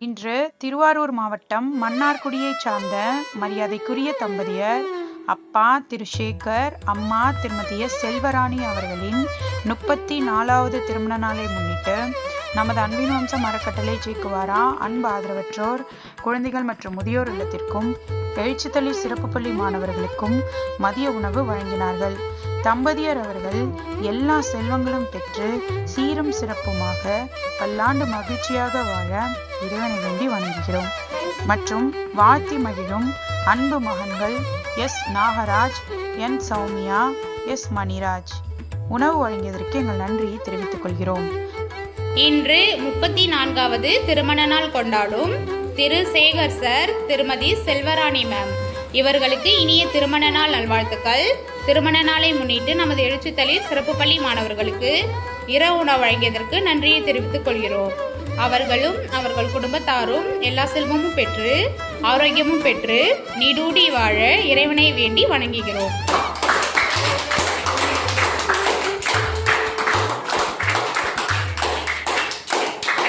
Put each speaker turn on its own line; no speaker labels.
இன்று திருவாரூர் மாவட்டம் மன்னார்குடியைச் சார்ந்த மரியாதைக்குரிய தம்பதியர் அப்பா திரு சேகர் அம்மா திருமதிய செல்வராணி அவர்களின் முப்பத்தி நாலாவது திருமண நாளை முன்னிட்டு நமது அன்பின் வம்சம் அறக்கட்டளை ஜேக்குவாரா அன்பு ஆதரவற்றோர் குழந்தைகள் மற்றும் முதியோர் இல்லத்திற்கும் எழுச்சித்தளி சிறப்பு பள்ளி மாணவர்களுக்கும் மதிய உணவு வழங்கினார்கள். தம்பதியர் அவர்கள் எல்லா செல்வங்களும் பெற்று சீரும் சிறப்புமாக பல்லாண்டு மகிழ்ச்சியாக வாழ இறைவனை வேண்டி வணங்குகிறோம். மற்றும் வாழ்த்தி மகிழும் அன்பு மகன்கள் S Nagaraj N Soumya S Maniraj. உணவு வழங்கியதற்கு எங்கள் நன்றியை தெரிவித்துக் கொள்கிறோம்.
இன்று முப்பத்தி நான்காவது திருமண நாள் கொண்டாடும் திரு சேகர் சார் திருமதி செல்வராணி மேம் இவர்களுக்கு இனிய திருமண நாள் நல்வாழ்த்துக்கள். திருமண நாளை முன்னிட்டு நமது எழுச்சித்தளிர் சிறப்பு பள்ளி மாணவர்களுக்கு இரவு உணவு வழங்கியதற்கு நன்றியை தெரிவித்துக் கொள்கிறோம். அவர்களும் அவர்கள் குடும்பத்தாரும் எல்லா செல்வமும் பெற்று ஆரோக்கியமும் பெற்று நீடூடி வாழ இறைவனை வேண்டி வணங்குகிறோம்.